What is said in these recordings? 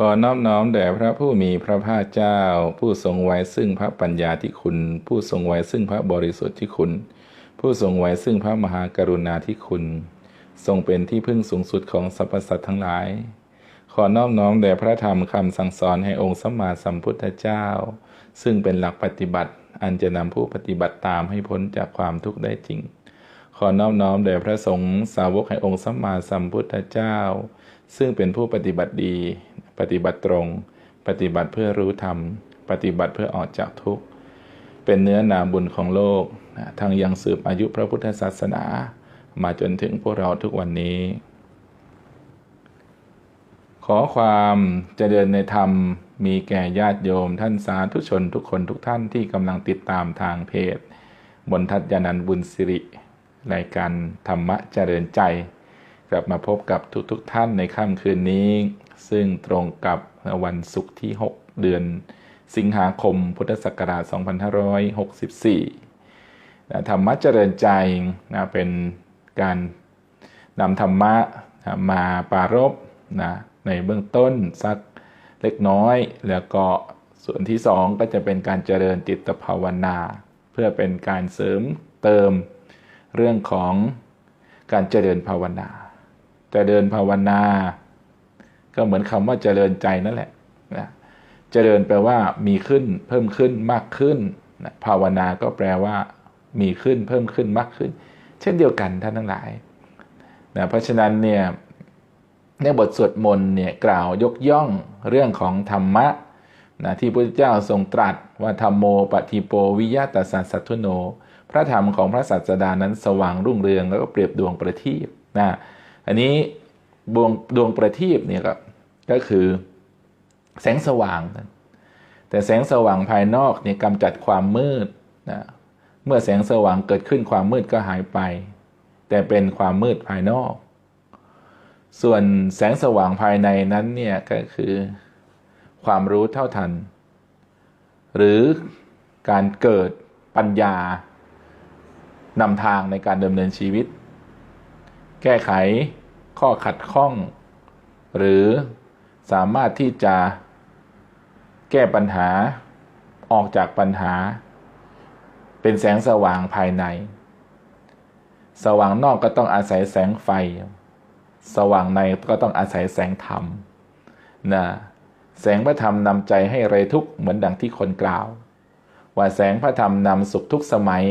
ขอนอบน้อมแด่พระผู้มีพระภาคเจ้า ผู้ทรงไว้ซึ่งพระปัญญาที่คุณ ผู้ทรงไว้ซึ่งพระบริสุทธิ์ที่คุณ ผู้ทรงไว้ซึ่งพระมหากรุณาที่คุณ ทรงเป็นที่พึ่งสูงสุดของสรรพสัตว์ทั้งหลาย ขอนอบน้อมแด่พระธรรมคำสั่งสอนให้องค์สัมมาสัมพุทธเจ้า ซึ่งเป็นหลักปฏิบัติ อันจะนำผู้ปฏิบัติตามให้พ้นจากความทุกข์ได้จริง ขอนอบน้อมแด่พระสงฆ์สาวกแห่งองค์สัมมาสัมพุทธเจ้า ซึ่งเป็นผู้ปฏิบัติดี ปฏิบัติตรง ปฏิบัติเพื่อรู้ธรรม ปฏิบัติเพื่อออกจากทุกข์ เป็นเนื้อนาบุญของโลกทั้งยังสืบอายุพระพุทธศาสนา มาจนถึงพวกเราทุกวันนี้ ขอความเจริญในธรรมมีแก่ญาติโยมท่านสาธุชนทุกคนทุกท่านที่กำลังติดตามทางเพจบนทัศยานันบุญสิริรายการธรรมะเจริญใจ กลับมาพบกับทุกๆทท่านในค่ำคืนนี้ ซึ่งตรงกับวันศุกร์ที่ 6 เดือนสิงหาคมพุทธศักราช 2564นะธรรมะเจริญใจนะเป็นการนำธรรมะนะมาปรารบนะในเบื้องต้นสักเล็กน้อย แล้วก็ส่วนที่สองก็จะเป็นการเจริญจิตภาวนา เพื่อเป็นการเสริมเติมเรื่องของการเจริญภาวนา เจริญภาวนา ก็เหมือนคำว่าเจริญใจนั่นแหละนะเจริญแปลว่ามีขึ้นเพิ่มขึ้นมากขึ้นนะภาวนาก็แปลว่า มีขึ้นเพิ่มขึ้นมากขึ้น เช่นเดียวกันท่านทั้งหลายนะเพราะฉะนั้นเนี่ยในบทสวดมนต์เนี่ยกล่าวยกย่องเรื่องของธรรมะนะที่พระพุทธเจ้าทรงตรัสว่าธรรมโมปฏิโปวิยะตสัสสัทุโน พระธรรมของพระศาสดานั้นสว่างรุ่งเรืองแล้วก็เปรียบดวงประทีปนะอันนี้ดวงดวงประทีปเนี่ยก็ ก็คือแสงสว่าง แต่แสงสว่างภายนอกเนี่ยกำจัดความมืดนะเมื่อแสงสว่างเกิดขึ้นความมืดก็หายไป แต่เป็นความมืดภายนอก ส่วนแสงสว่างภายในนั้นเนี่ยก็คือ ความรู้เท่าทัน หรือการเกิดปัญญานำทางในการดำเนินชีวิต แก้ไขข้อขัดข้อง หรือ สามารถที่จะแก้ปัญหาออกจากปัญหา เป็นแสงสว่างภายใน สว่างนอกก็ต้องอาศัยแสงไฟ สว่างในก็ต้องอาศัยแสงธรรมนะแสงพระธรรมนำใจให้ไรทุกข์เหมือนดังที่คนกล่าว ว่าแสงพระธรรมนำสุขทุกสมัย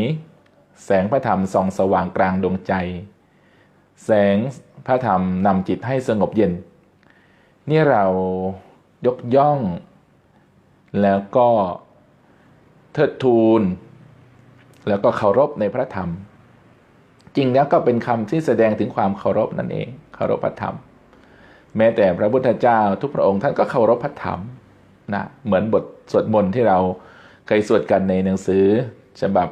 แสงพระธรรมส่องสว่างกลางดวงใจ แสงพระธรรมนำจิตให้สงบเย็น นี่เรายกย่อง แล้วก็เทิดทูน แล้วก็เคารพในพระธรรม จริงแล้วก็เป็นคำที่แสดงถึงความเคารพนั่นเองเคารพพระธรรม แม้แต่พระพุทธเจ้าทุกพระองค์ท่านก็เคารพพระธรรมนะเหมือนบทสวดมนต์ที่เราเคยสวดกันในหนังสือ ฉบับ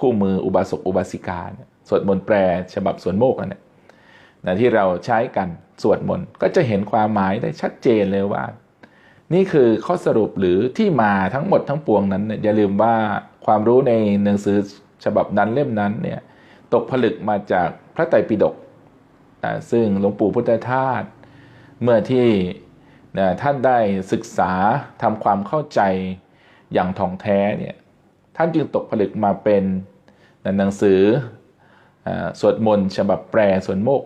คู่มืออุบาสกอุบาสิกาสวดมนต์แปล ฉบับสวนโมกนั่นแหละ นะที่เราใช้กันสวดมนต์ก็จะเห็นความหมายได้ชัดเจนเลยว่า นี่คือข้อสรุปหรือที่มาทั้งหมดทั้งปวงนั้น อย่าลืมว่าความรู้ในหนังสือฉบับนั้นเล่มนั้นเนี่ยตกผลึกมาจากพระไตรปิฎกนะซึ่งหลวงปู่พุทธทาสเมื่อที่นะท่านได้ศึกษาทำความเข้าใจอย่างท่องแท้เนี่ยท่านจึงตกผลึกมาเป็นหนังสืออสวดมนต์ฉบับแปลสวนโมก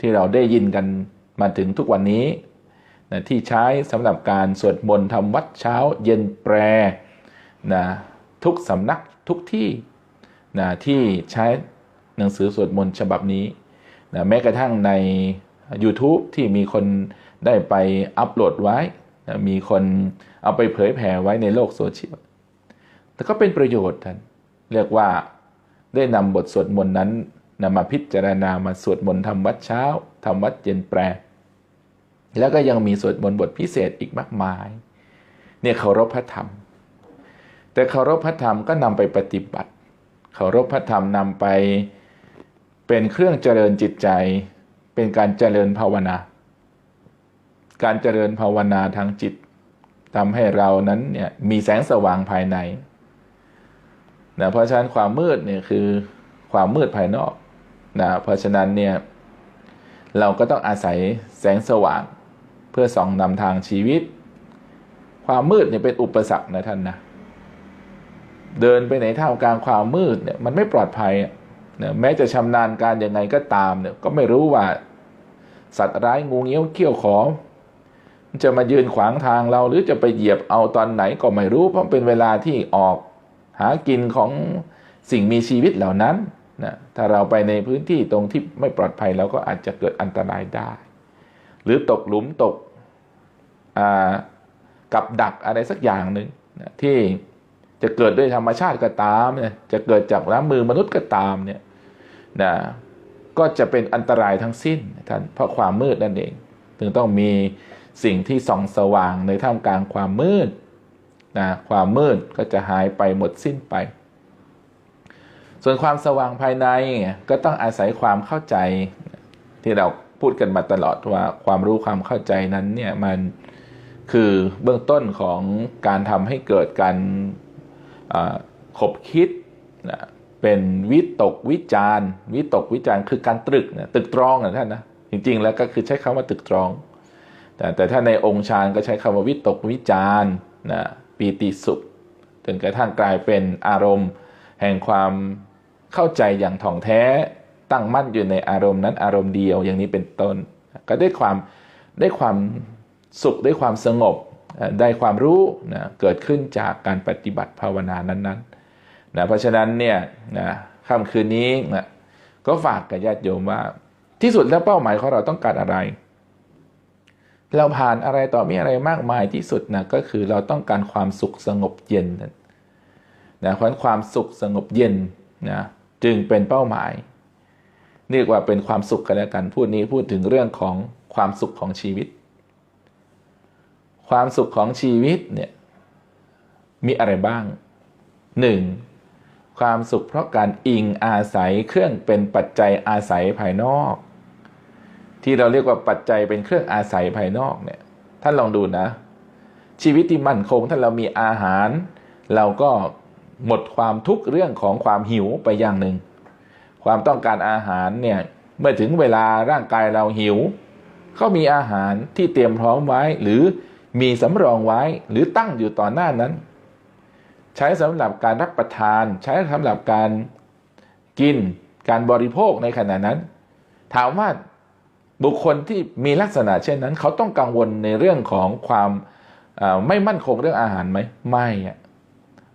ที่เราได้ยินกันมาถึงทุกวันนี้นะที่ใช้สำหรับการสวดมนต์ทำวัดเช้าเย็นแปลนะทุกสำนักทุกที่นะที่ใช้หนังสือสวดมนต์ฉบับนี้นะแม้กระทั่งใน YouTube ที่มีคนได้ไปอัปโหลดไว้นะมีคนเอาไปเผยแผ่ไว้ในโลกโซเชียลแต่ก็เป็นประโยชน์ท่านเรียกว่าได้นำบทสวดมนต์นั้น นำมาพิจารณามาสวดมนต์ทำวัดเช้าทำวัดเย็นแปลแล้วก็ยังมีสวดมนต์บทพิเศษอีกมากมาย เนี่ยเคารพพระธรรม แต่เคารพพระธรรมก็นำไปปฏิบัติ เคารพพระธรรมนำไปเป็นเครื่องเจริญจิตใจ เป็นการเจริญภาวนา การเจริญภาวนาทางจิตทำให้เรานั้นเนี่ยมีแสงสว่างภายในนะเพราะฉะนั้นความมืดเนี่ยคือความมืดภายนอก นะเพราะฉะนั้นเนี่ยเราก็ต้องอาศัยแสงสว่างเพื่อส่องนำทางชีวิต ความมืดเนี่ยเป็นอุปสรรคนะท่านนะเดินไปไหนท่ามกลางความมืดเนี่ยมันไม่ปลอดภัยอะนะแม้จะชำนาญการยังไงก็ตามเนี่ยก็ไม่รู้ว่าสัตว์ร้ายงูเงี้ยวเขี้ยวขอมจะมายืนขวางทางเราหรือจะไปเหยียบเอาตอนไหนก็ไม่รู้ เพราะเป็นเวลาที่ออกหากินของสิ่งมีชีวิตเหล่านั้น นะถ้าเราไปในพื้นที่ตรงที่ไม่ปลอดภัยเราก็อาจจะเกิดอันตรายได้ หรือตกหลุมตกกับดักอะไรสักอย่างหนึ่งนะที่จะเกิดด้วยธรรมชาติก็ตามเนี่ยจะเกิดจากน้ำมือมนุษย์ก็ตามเนี่ยนะก็จะเป็นอันตรายทั้งสิ้นท่านเพราะความมืดนั่นเองถึงต้องมีสิ่งที่ส่องสว่างในท่ามกลางความมืดนะความมืดก็จะหายไปหมดสิ้นไป ส่วนความสว่างภายในก็ต้องอาศัยความเข้าใจที่เราพูดกันมาตลอดว่าความรู้ความเข้าใจนั้นเนี่ยมันคือเบื้องต้นของการทำให้เกิดการขบคิดนะเป็นวิตกวิจารวิตกวิจารคือการตรึกนะตึกตรองนะท่านนะจริงๆแล้วก็คือใช้คำว่าตึกตรอง แต่แต่ถ้าในองค์ฌานก็ใช้คำว่าวิตกวิจารนะปีติสุขจนกระทั่งกลายเป็นอารมณ์แห่งความ เข้าใจอย่างถ่องแท้ตั้งมั่นอยู่ในอารมณ์นั้นอารมณ์เดียวอย่างนี้เป็นต้น ก็ได้ความได้ความสุขได้ความสงบได้ความรู้นะเกิดขึ้นจากการปฏิบัติภาวนานั้นๆนะเพราะฉะนั้นเนี่ยนะค่ำคืนนี้นะก็ฝากกับญาติโยมว่า ที่สุดแล้วเป้าหมายของเราต้องการอะไร เราผ่านอะไรต่อมีอะไรมากมายที่สุดนะก็คือเราต้องการความสุขสงบเย็นนะเพราะฉะนั้นความสุขสงบเย็นนะ จึงเป็นเป้าหมายเรียกว่าเป็นความสุขกันแล้วกันพูดนี้พูดถึงเรื่องของความสุขของชีวิต ความสุขของชีวิตเนี่ยมีอะไรบ้างหนึ่งความสุขเพราะการอิงอาศัยเครื่องเป็นปัจจัยอาศัยภายนอก ที่เราเรียกว่าปัจจัยเป็นเครื่องอาศัยภายนอกเนี่ยท่านลองดูนะ ชีวิตที่มั่นคงถ้าเรามีอาหาร เราก็ หมดความทุกข์เรื่องของความหิวไปอย่างหนึ่ง ความต้องการอาหารเนี่ยเมื่อถึงเวลาร่างกายเราหิวเขามีอาหารที่เตรียมพร้อมไว้ หรือมีสำรองไว้หรือตั้งอยู่ต่อหน้านั้น ใช้สำหรับการรับประทาน ใช้สำหรับการกินการบริโภคในขณะนั้น ถามว่าบุคคลที่มีลักษณะเช่นนั้น เขาต้องกังวลในเรื่องของความไม่มั่นคงเรื่องอาหารไหมไม่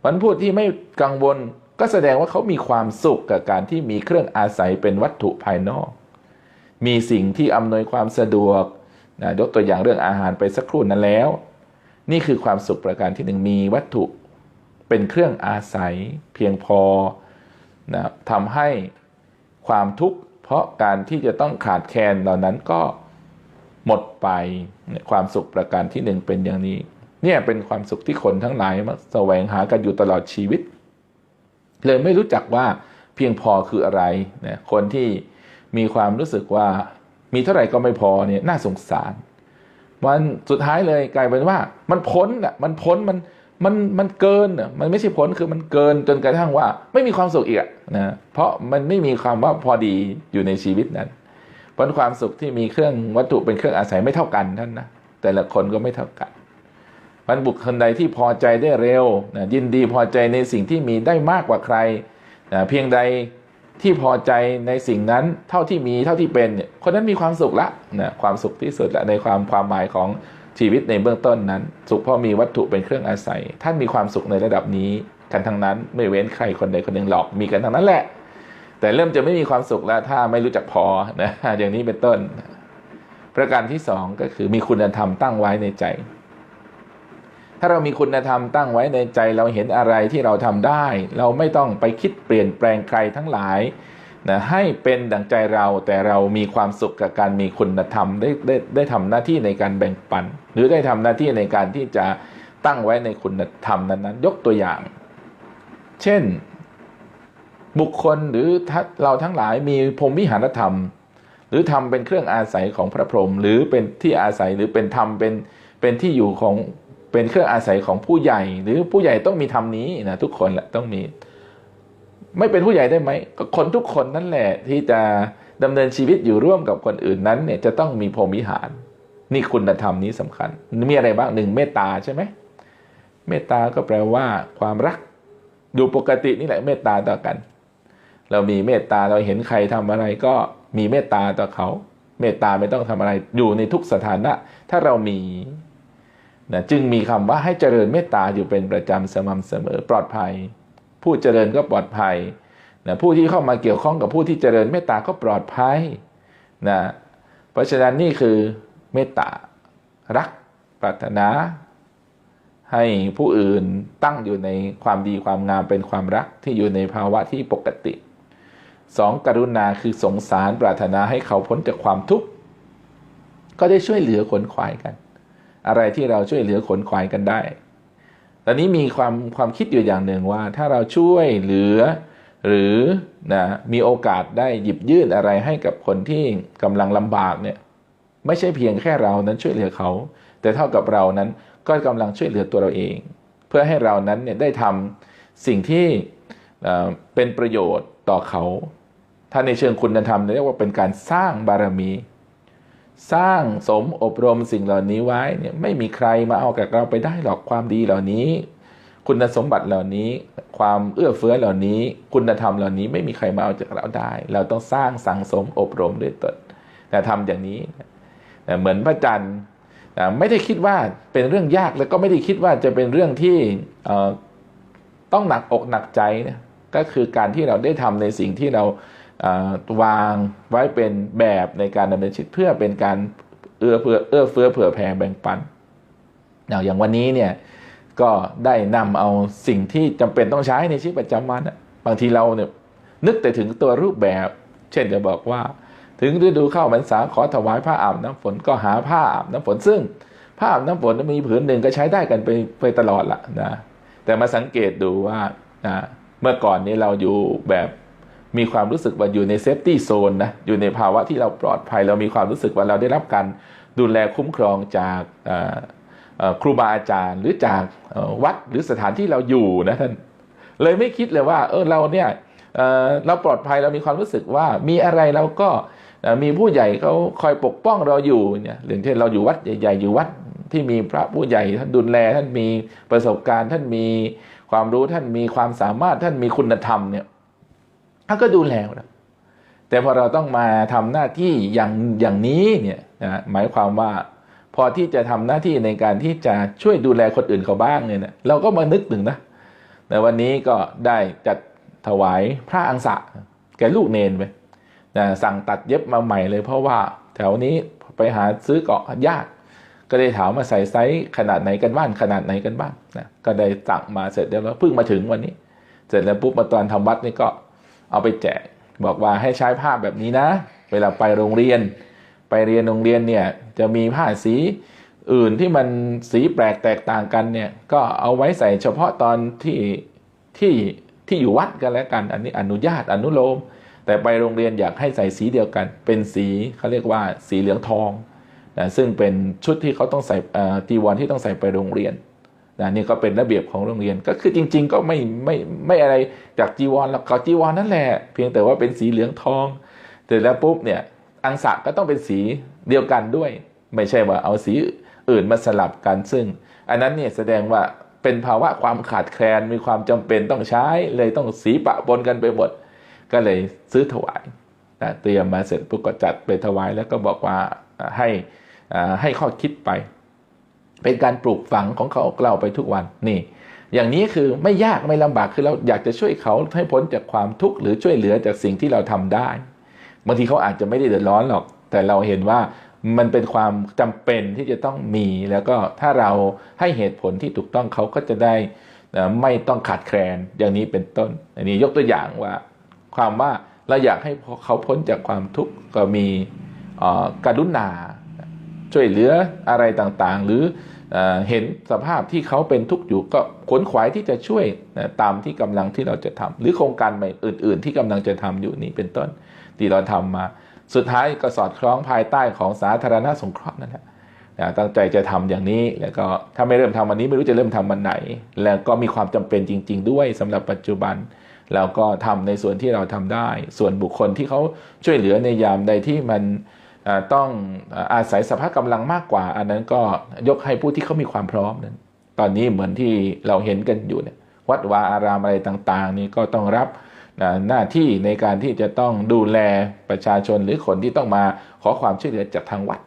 อะวันพูดที่ไม่กังวลก็แสดงว่าเขามีความสุขกับการที่มีเครื่องอาศัยเป็นวัตถุภายนอก มีสิ่งที่อำนวยความสะดวกนะยกตัวอย่างเรื่องอาหารไปสักครู่นั้นแล้ว นี่คือความสุขประการที่หนึ่งมีวัตถุเป็นเครื่องอาศัยเพียงพอนะทำให้ความทุกข์เพราะการที่จะต้องขาดแคลนเหล่านั้นก็หมดไปความสุขประการที่หนึ่งเป็นอย่างนี้ เนี่ยเป็นความสุขที่คนทั้งหลายมาแสวงหากันอยู่ตลอดชีวิต เลยไม่รู้จักว่าเพียงพอคืออะไรนะคนที่มีความรู้สึกว่ามีเท่าไหร่ก็ไม่พอเนี่ยน่าสงสารมันสุดท้ายเลยกลายเป็นว่า มันพ้นอะมันพ้นมันมันมันเกินอะมันไม่ใช่พ้นคือมันเกินจนกระทั่งว่า ไม่มีความสุขอีกนะเพราะมันไม่มีความว่าพอดีอยู่ในชีวิตนั้นเพราะความสุขที่มีเครื่องวัตถุเป็นเครื่องอาศัยไม่เท่ากันท่านนะแต่ละคนก็ไม่เท่ากัน มันบุคคลใดที่พอใจได้เร็วนะยินดีพอใจในสิ่งที่มีได้มากกว่าใครนะเพียงใดที่พอใจในสิ่งนั้นเท่าที่มีเท่าที่เป็นเนี่ยคนนั้นมีความสุขละนะความสุขที่สุดละในความความหมายของชีวิตในเบื้องต้นนั้น สุขเพราะมีวัตถุเป็นเครื่องอาศัย ท่านมีความสุขในระดับนี้กันทั้งนั้นไม่เว้นใครคนใดคนหนึ่งหรอกมีกันทั้งนั้นแหละ แต่เริ่มจะไม่มีความสุขแล้วถ้าไม่รู้จักพอนะอย่างนี้เป็นต้น ประการที่สองก็คือมีคุณธรรมตั้งไว้ในใจ ถ้าเรามีคุณธรรมตั้งไว้ในใจเราเห็นอะไรที่เราทำได้ เราไม่ต้องไปคิดเปลี่ยนแปลงใครทั้งหลายนะให้เป็นดังใจเราแต่เรามีความสุขกับการมีคุณธรรมได้ได้ได้ทำหน้าที่ในการแบ่งปัน หรือได้ทำหน้าที่ในการที่จะตั้งไว้ในคุณธรรมนั้นๆ ยกตัวอย่าง เช่น บุคคลหรือเราทั้งหลายมีพรมวิหารธรรม หรือทำเป็นเครื่องอาศัยของพระพรหมหรือเป็นที่อาศัยหรือเป็นธรรมเป็นเป็นที่อยู่ของ เป็นเครื่องอาศัยของผู้ใหญ่ หรือผู้ใหญ่ต้องมีธรรมนี้นะทุกคนแหละต้องมี ไม่เป็นผู้ใหญ่ได้ไหมก็คนทุกคนนั่นแหละ ที่จะดำเนินชีวิตอยู่ร่วมกับคนอื่นนั้น เนี่ยจะต้องมีพรหมวิหาร นี่คุณธรรมนี้สำคัญ มีอะไรบ้างหนึ่งเมตตาใช่ไหมเมตตาก็แปลว่า ความรัก ดูปกตินี่แหละเมตตาต่อกัน เรามีเมตตาเราเห็นใครทำอะไรก็มีเมตตาต่อเขา เมตตาไม่ต้องทำอะไรอยู่ในทุกสถานะ ถ้าเรามี นะจึงมีคำว่าให้เจริญเมตตาอยู่เป็นประจำสม่ำเสมอปลอดภัย ผู้เจริญก็ปลอดภัยนะผู้ที่เข้ามาเกี่ยวข้องกับผู้ที่เจริญเมตตาก็ปลอดภัยนะเพราะฉะนั้นนี่คือเมตตารักปรารถนา ให้ผู้อื่นตั้งอยู่ในความดีความงามเป็นความรักที่อยู่ในภาวะที่ปกติสองกรุณาคือสงสารปรารถนาให้เขาพ้นจากความทุกข์ก็ได้ช่วยเหลือขนขวายกัน อะไรที่เราช่วยเหลือขนขวายกันได้ ตอนนี้มีความความคิดอยู่อย่างหนึ่งว่า ถ้าเราช่วยเหลือ หรือนะมีโอกาสได้หยิบยื่นอะไรให้กับคนที่กำลังลำบากเนี่ยไม่ใช่เพียงแค่เรานั้นช่วยเหลือเขา แต่เท่ากับเรานั้นก็กำลังช่วยเหลือตัวเราเอง เพื่อให้เรานั้นเนี่ยได้ทำสิ่งที่เอ่อเป็นประโยชน์ต่อเขา ถ้าในเชิงคุณธรรมเรียกว่าเป็นการสร้างบารมี สร้างสมอบรมสิ่งเหล่านี้ไว้เนี่ยไม่มีใครมาเอากับเราไปได้หรอกความดีเหล่านี้ คุณสมบัติเหล่านี้ ความเอื้อเฟื้อเหล่านี้ คุณธรรมเหล่านี้ไม่มีใครมาเอาจากเราได้ เราต้องสร้างสั่งสมอบรมด้วยตนแต่ทำอย่างนี้เหมือนพระจันทร์ไม่ได้คิดว่าเป็นเรื่องยากแล้วก็ไม่ได้คิดว่าจะเป็นเรื่องที่ต้องหนักอกหนักใจนะก็คือการที่เราได้ทำในสิ่งที่เรา วางไว้เป็นแบบในการดำเนินชีวิตเพื่อเป็นการเอื้อเฟื้อเอื้อเฟื้อเผื่อแผ่แบ่งปัน อย่างวันนี้เนี่ยก็ได้นำเอาสิ่งที่จำเป็นต้องใช้ในชีวิตประจำวันอะบางทีเราเนี่ยนึกแต่ถึงตัวรูปแบบ เช่นจะบอกว่า ถึงฤดูเข้าพรรษาขอถวายผ้าอาบน้ำฝนก็หาผ้าอาบน้ำฝนซึ่งผ้าอาบน้ำฝนมีผืนหนึ่งก็ใช้ได้กันไปไปตลอดละนะแต่มาสังเกตดูว่านะเมื่อก่อนนี้เราอยู่แบบ มีความรู้สึกว่าอยู่ในเซฟตี้โซนนะอยู่ในภาวะที่เราปลอดภัย เรามีความรู้สึกว่าเราได้รับการดูแลคุ้มครองจากครูบาอาจารย์ หรือจากวัดหรือสถานที่เราอยู่นะท่านเลยไม่คิดเลยว่าเออเราเนี่ยเเราปลอดภัยเรามีความรู้สึกว่ามีอะไรเราก็มีผู้ใหญ่เขาคอยปกป้องเราอยู่เนี่ยอย่างเช่นเราอยู่วัดใหญ่ๆอยู่วัดที่มีพระผู้ใหญ่ท่านดูแลท่านมีประสบการณ์ ท่านมีความรู้ท่านมีความสามารถท่านมีคุณธรรมเนี่ย ท่านก็ดูแลเราแต่พอเราต้องมาทำหน้าที่อย่างอย่างนี้เนี่ยนะหมายความว่าพอที่จะทำหน้าที่ในการที่จะช่วยดูแลคนอื่นเขาบ้างเนี่ยนะเราก็มานึกถึงนะแต่วันนี้ก็ได้จัดถวายพระอังสะแก่ลูกเนนไปนะสั่งตัดเย็บมาใหม่เลย เพราะว่าแถวนี้ไปหาซื้อเกาะยากก็เลยถามมาใส่ไซส์ขนาดไหนกันบ้างขนาดไหนกันบ้างนะก็ได้สั่งมาเสร็จแล้วเพิ่งมาถึงวันนี้ เสร็จแล้วปุ๊บมาตอนทำวัดนี่ก็ เอาไปแจกบอกว่าให้ใช้ผ้าแบบนี้นะ เวลาไปโรงเรียน ไปเรียนโรงเรียนเนี่ยจะมีผ้าสีอื่นที่มันสีแปลกแตกต่างกันเนี่ยก็เอาไว้ใส่เฉพาะตอนที่ที่ที่อยู่วัดกันแล้วกันอันนี้อนุญาตอนุโลม แต่ไปโรงเรียนอยากให้ใส่สีเดียวกัน เป็นสีเขาเรียกว่าสีเหลืองทองนะซึ่งเป็นชุดที่เขาต้องใส่จีวรที่ต้องใส่ไปโรงเรียน นะนี่ก็เป็นระเบียบของโรงเรียนก็คือจริง ๆ ก็ไม่ไม่ไม่อะไรจากจีวรแล้วก็จีวรนั่นแหละ เพียงแต่ว่าเป็นสีเหลืองทองเสร็จแล้วปุ๊บเนี่ยอังสะก็ต้องเป็นสีเดียวกันด้วย ไม่ใช่ว่าเอาสีอื่นมาสลับกันซึ่ง อันนั้นเนี่ยแสดงว่าเป็นภาวะความขาดแคลนมีความจำเป็นต้องใช้เลยต้องสีปะปนกันไปหมดก็เลยซื้อถวายนะเตรียมมาเสร็จปุ๊บก็จัดไปถวายแล้วก็บอกว่าให้ให้ข้อคิดไป เป็นการปลูกฝังของเขาเราไปทุกวันนี่ อย่างนี้คือไม่ยากไม่ลำบากคือเราอยากจะช่วยเขาให้พ้นจากความทุกข์หรือช่วยเหลือจากสิ่งที่เราทำได้บางทีเขาอาจจะไม่ได้เดือดร้อนหรอก แต่เราเห็นว่ามันเป็นความจำเป็นที่จะต้องมี แล้วก็ถ้าเราให้เหตุผลที่ถูกต้องเขาก็จะได้ไม่ต้องขาดแคลนอย่างนี้เป็นต้น อันนี้ยกตัวอย่างว่า ความว่าเราอยากให้เขาพ้นจากความทุกข์ก็มีกรุณาช่วยเหลืออะไรต่างๆ หรือ เห็นสภาพที่เขาเป็นทุกข์อยู่ก็ขวนขวายที่จะช่วยนะตามที่กำลังที่เราจะทำหรือโครงการใหม่อื่น ๆ ที่กำลังจะทำอยู่นี้เป็นต้นที่เราทำมา สุดท้ายก็สอดคล้องภายใต้ของสาธารณสงเคราะห์นั่นแหละตั้งใจจะทำอย่างนี้แล้วก็ถ้าไม่เริ่มทำวันนี้ไม่รู้จะเริ่มทำวันไหน แล้วก็มีความจำเป็นจริง ๆ ด้วยสำหรับปัจจุบันแล้วก็ทำในส่วนที่เราทำได้ ส่วนบุคคลที่เขาช่วยเหลือในยามใดที่มัน ต้องอาศัยสภาพกำลังมากกว่า อันนั้นก็ยกให้ผู้ที่เขามีความพร้อมนั้นตอนนี้เหมือนที่เราเห็นกันอยู่เนี่ยวัดวาอารามอะไรต่างๆ นี่ก็ต้องรับหน้าที่ในการที่จะต้องดูแลประชาชนหรือคนที่ต้องมาขอความช่วยเหลือจากทางวัด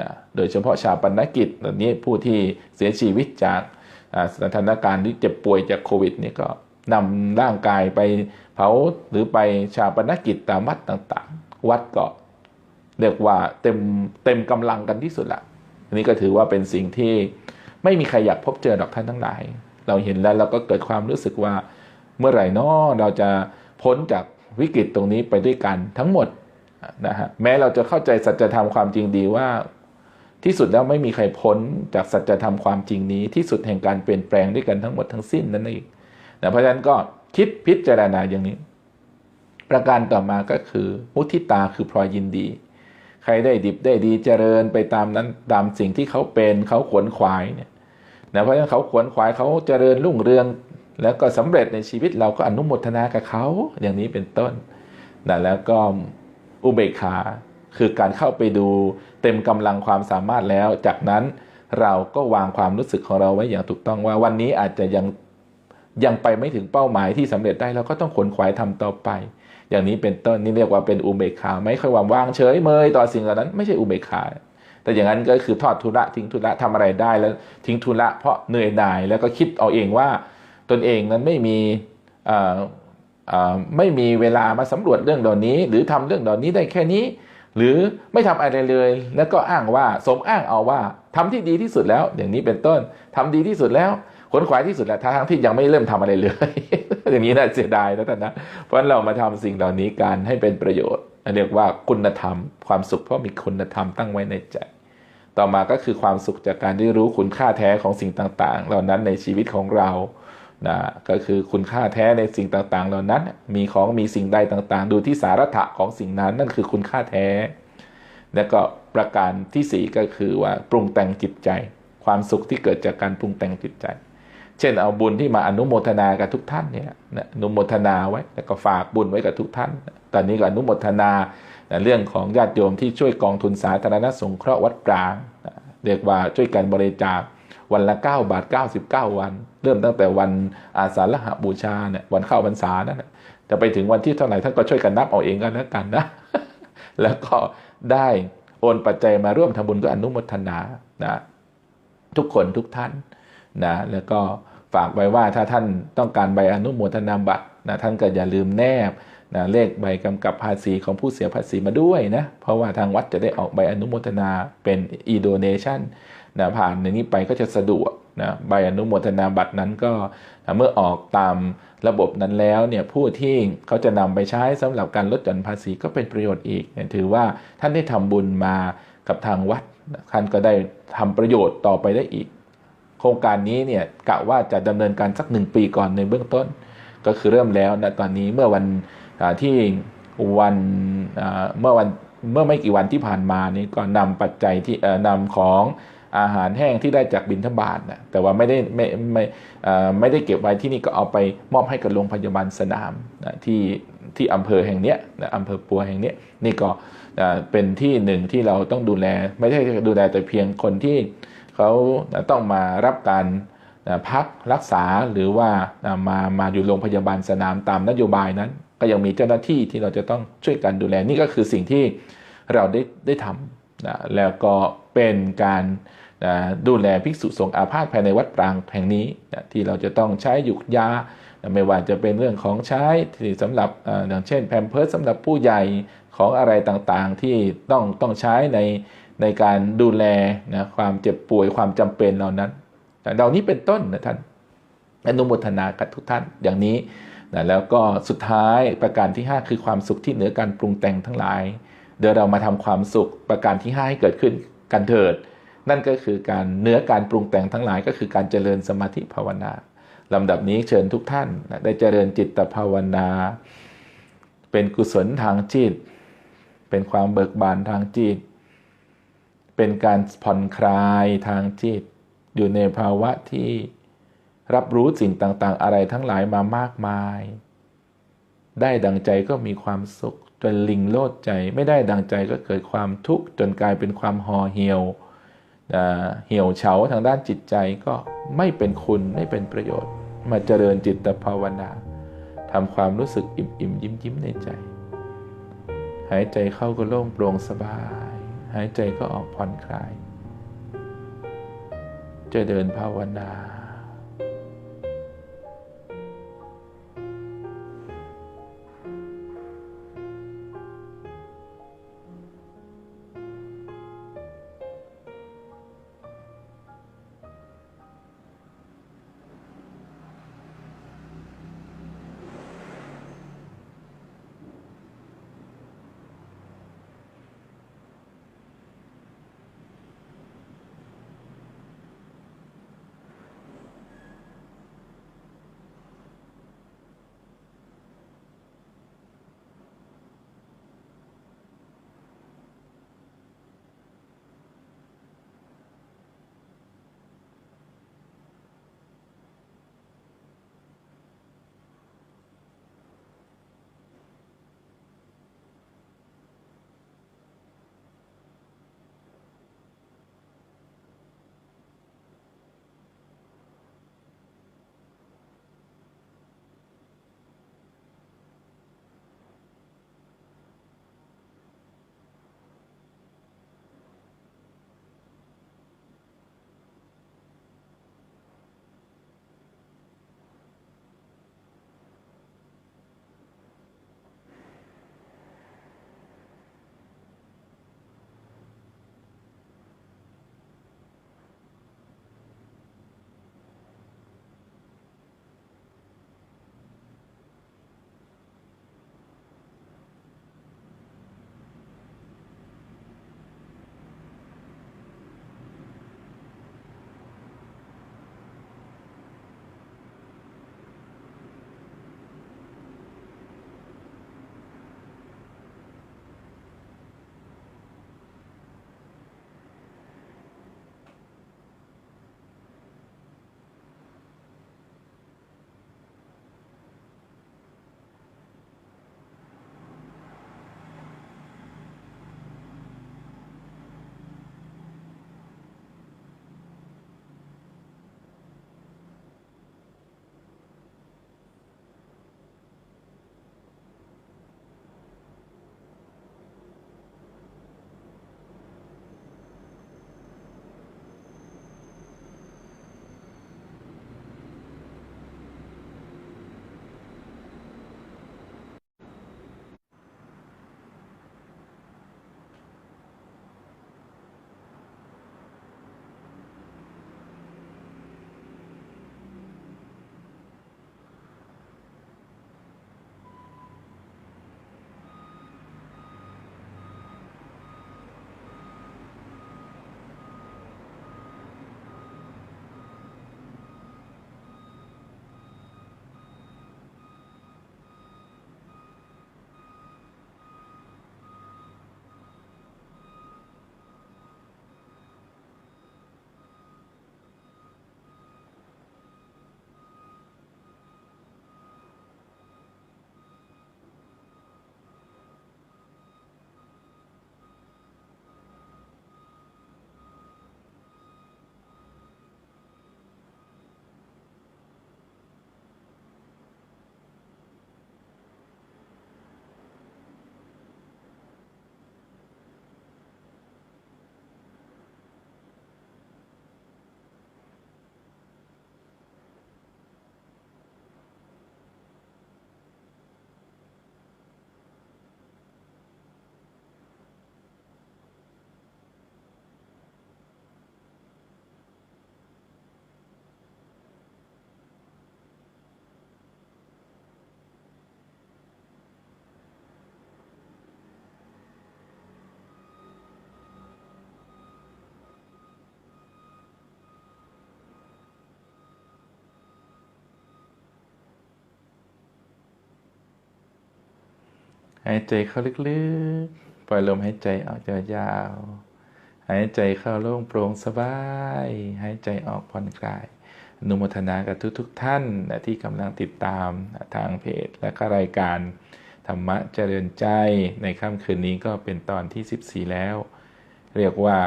นะโดยเฉพาะชาปนกิจตอนนี้ผู้ที่เสียชีวิตจากสถานการณ์ที่เจ็บป่วยจากโควิดนี่ก็นำร่างกายไปเผาหรือไปชาปนกิจตามวัดต่างๆ วัดเก็ เรียกว่าเต็มเต็มกำลังกันที่สุดละอันนี้ก็ถือว่าเป็นสิ่งที่ไม่มีใครอยากพบเจอดอกท่านทั้งหลาย เราเห็นแล้วเราก็เกิดความรู้สึกว่าเมื่อไหร่นาะเราจะพ้นจากวิกฤตตรงนี้ไปด้วยกันทั้งหมดนะฮะแม้เราจะเข้าใจสัจธรรมความจริงดีว่า ที่สุดแล้วไม่มีใครพ้นจากสัจธรรมความจริงนี้ ที่สุดแห่งการเปลี่ยนแปลงด้วยกันทั้งหมดทั้งสิ้นนั่นเองนะเพราะฉะนั้นก็คิดพิจารณาอย่างนี้ ประการต่อมาก็คือมุทิตาคือพลอยยินดี ใครได้ดิบได้ดีเจริญไปตามนั้นตามสิ่งที่เขาเป็นเขาขวนขวายเนี่ยนะเพราะฉะนั้นเขาขวนขวายเขาเจริญรุ่งเรือง แล้วก็สำเร็จในชีวิตเราก็อนุโมทนากับเขาอย่างนี้เป็นต้นนะแล้วก็อุเบกขาคือการเข้าไปดูเต็มกำลังความสามารถแล้ว จากนั้นเราก็วางความรู้สึกของเราไว้อย่างถูกต้องว่าวันนี้อาจจะยัง ยังไปไม่ถึงเป้าหมายที่สำเร็จได้เราก็ต้องขวนขวายทำต่อไป อย่างนี้เป็นต้นนี่เรียกว่าเป็นอุเบกขาไม่ค่อยวางวางเฉยเมยต่อสิ่งเหล่านั้นไม่ใช่อุเบกขาแต่อย่างนั้นก็คือทอดทุระทิ้งทุระทำอะไรได้แล้วทิ้งทุระเพราะเหนื่อยหน่ายแล้วก็คิดเอาเองว่า ตนเองนั้นไม่มีไม่มีเวลามาสำรวจเรื่องเหล่านี้ หรือทำเรื่องเหล่านี้ได้แค่นี้ หรือไม่ทำอะไรเลย แล้วก็อ้างว่าสมอ้างเอาว่าทำที่ดีที่สุดแล้ว อย่างนี้เป็นต้นทำดีที่สุดแล้ว ขนขวายที่สุดแหล้วทั้งที่ยังไม่เริ่มทำอะไรเลย อย่างนี้น่าเสียดายนะท่านนะเพราะนั้นเรามาทำสิ่งเหล่านี้การให้เป็นประโยชน์เรียกว่าคุณธรรม ความสุขเพราะมีคุณธรรมตั้งไว้ในใจ ต่อมาก็คือความสุขจากการได้รู้คุณค่าแท้ของสิ่งต่าง ๆ เหล่านั้นในชีวิตของเรานะก็คือคุณค่าแท้ในสิ่งต่างๆ เหล่านั้น มีของมีสิ่งใดต่างๆ ดูที่สาระของสิ่งนั้นนั่นคือคุณค่าแท้ แล้วก็ประการที่สี่ก็คือว่าปรุงแต่งจิตใจ ความสุขที่เกิดจากการปรุงแต่งจิตใจ เช่นเอาบุญที่มาอนุโมทนากับทุกท่านเนี่ยนะอนุโมทนาไว้แล้วก็ฝากบุญไว้กับทุกท่าน ตอนนี้ก็อนุโมทนาเรื่องของญาติโยมที่ช่วยกองทุนสาธารณสงเคราะห์วัดกลางเรียกว่าช่วยกันบริจาควันละ 9 บาท 99 วัน เริ่มตั้งแต่วันอาสาฬหบูชาเนี่ยวันเข้าพรรษานั่นนะจะไปถึงวันที่เท่าไหร่ท่านก็ช่วยกันนับเอาเองกันแล้วกันนะแล้วก็ได้โอนปัจจัยมาร่วมทำบุญก็อนุโมทนานะทุกคนทุกท่าน นะแล้วก็ฝากไว้ว่าถ้าท่านต้องการใบอนุโมทนาบัตรนะท่านก็อย่าลืมแนบนะเลขใบกำกับภาษีของผู้เสียภาษีมาด้วยนะเพราะว่าทางวัดจะได้ออกใบอนุโมทนาเป็น e-donation นะผ่านในนี้ไปก็จะสะดวกนะใบอนุโมทนาบัตรนั้นก็นะเมื่อออกตามระบบนั้นแล้วเนี่ยผู้ที่เขาจะนำไปใช้สำหรับการลดหย่อนภาษีก็เป็นประโยชน์อีกเนี่ยถือว่าท่านได้ทำบุญมากับทางวัดท่านก็ได้ทำประโยชน์ต่อไปได้อีก โครงการนี้เนี่ยกะว่าจะดำเนินการสักหนึ่งปีก่อนในเบื้องต้น ก็คือเริ่มแล้วนะตอนนี้เมื่อวันที่วันเมื่อวันเมื่อไม่กี่วันที่ผ่านมานี้ก็นำปัจจัยที่นำของอาหารแห้งที่ได้จากบิณฑบาตนะแต่ว่าไม่ได้ไม่ไม่ไม่ได้เก็บไว้ที่นี่ก็เอาไปมอบให้กับโรงพยาบาลสนามนะที่ที่อำเภอแห่งเนี้ยนะอำเภอปัวแห่งเนี้ยนี่ก็เป็นที่หนึ่งที่เราต้องดูแล ไม่ใช่ดูแลแต่เพียงคนที่ เขาต้องมารับการพักรักษาหรือว่ามามาอยู่โรงพยาบาลสนามตามนโยบายนั้น ก็ยังมีเจ้าหน้าที่ที่เราจะต้องช่วยกันดูแลนี่ก็คือสิ่งที่เราได้ได้ทำนะแล้วก็เป็นการดูแลภิกษุสงฆ์อาพาธภายในวัดปรางแห่งนี้ที่เราจะต้องใช้หยุกยาไม่ว่าจะเป็นเรื่องของใช้ที่สำหรับอย่างเช่นแพมเพิร์สสำหรับผู้ใหญ่ของอะไรต่างๆ ที่ต้องต้องใช้ใน ในการดูแลนะความเจ็บป่วยความจำเป็นเหล่านั้นเหล่านี้เป็นต้นนะท่านอนุโมทนากับทุกท่านอย่างนี้นะแล้วก็สุดท้ายประการที่ 5 คือความสุขที่เหนือการปรุงแต่งทั้งหลาย เดี๋ยวเรามาทำความสุขประการที่ 5 ให้เกิดขึ้นกันเถิด นั่นก็คือการเนื้อการปรุงแต่งทั้งหลาย ก็คือการเจริญสมาธิภาวนาลำดับนี้เชิญทุกท่านได้เจริญจิตภาวนา เป็นกุศลทางจิต เป็นความเบิกบานทางจิต เป็นการผ่อนคลายทางจิต อยู่ในภาวะที่รับรู้สิ่งต่างๆ อะไรทั้งหลายมามากมาย ได้ดังใจก็มีความสุข จนลิงโลดใจไม่ได้ดังใจก็เกิดความทุกข์จนกลายเป็นความห่อเหี่ยวเหี่ยวเฉาทางด้านจิตใจก็ไม่เป็นคุณไม่เป็นประโยชน์ มาเจริญจิตภาวนาทำความรู้สึกอิ่มอิ่มยิ้มยิ้มในใจ หายใจเข้าก็โล่งโปร่งสบาย หายใจก็ออกผ่อนคลาย จะเดินภาวนา หายใจเข้าลึกๆ ปล่อยลมหายใจออกยาวๆ หายใจเข้าโล่งโปร่งสบาย หายใจออกผ่อนคลาย อนุโมทนากับทุกๆทท่านที่กำลังติดตามทางเพจ และก็รายการธรรมะเจริญใจในค่ำคืนนี้ก็เป็นตอนที่ 14 แล้ว เรียกว่า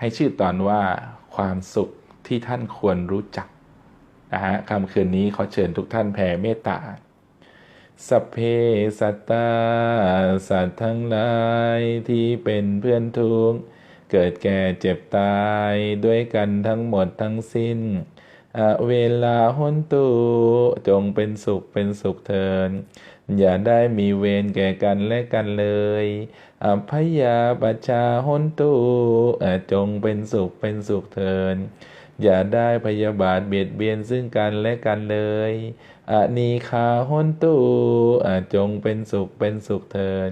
ให้ชื่อตอนว่าความสุขที่ท่านควรรู้จักนะฮะค่ำคืนนี้ขอเชิญทุกท่านแผ่เมตตา สัพเพสัตตา สัตว์ทั้งหลายที่เป็นเพื่อนทุกข์เกิดแก่เจ็บตายด้วยกันทั้งหมดทั้งสิ้น อเวลาหนตุจงเป็นสุขเป็นสุขเถิน อย่าได้มีเวรแก่กันและกันเลยอภยาปชาหนตุจงเป็นสุขเป็นสุขเถิน อย่าได้พยาบาทเบียดเบียนซึ่งกันและกันเลย อนีคาหนตุอะจงเป็นสุขเป็นสุขเถิด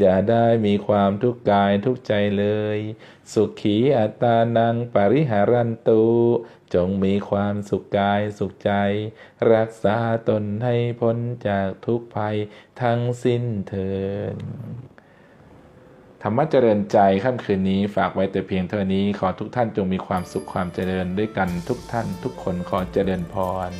อย่าได้มีความทุกข์กายทุกใจเลย สุขีอัตานังปริหารันตุจงมีความสุขกายสุขใจ รักษาตนให้พ้นจากทุกภัยทั้งสิ้นเถิดธรรมะเจริญใจค่ำคืนนี้ฝากไว้แต่เพียงเท่านี้ขอทุกท่านจงมีความสุขความเจริญด้วยกันทุกท่านทุกคนขอเจริญพร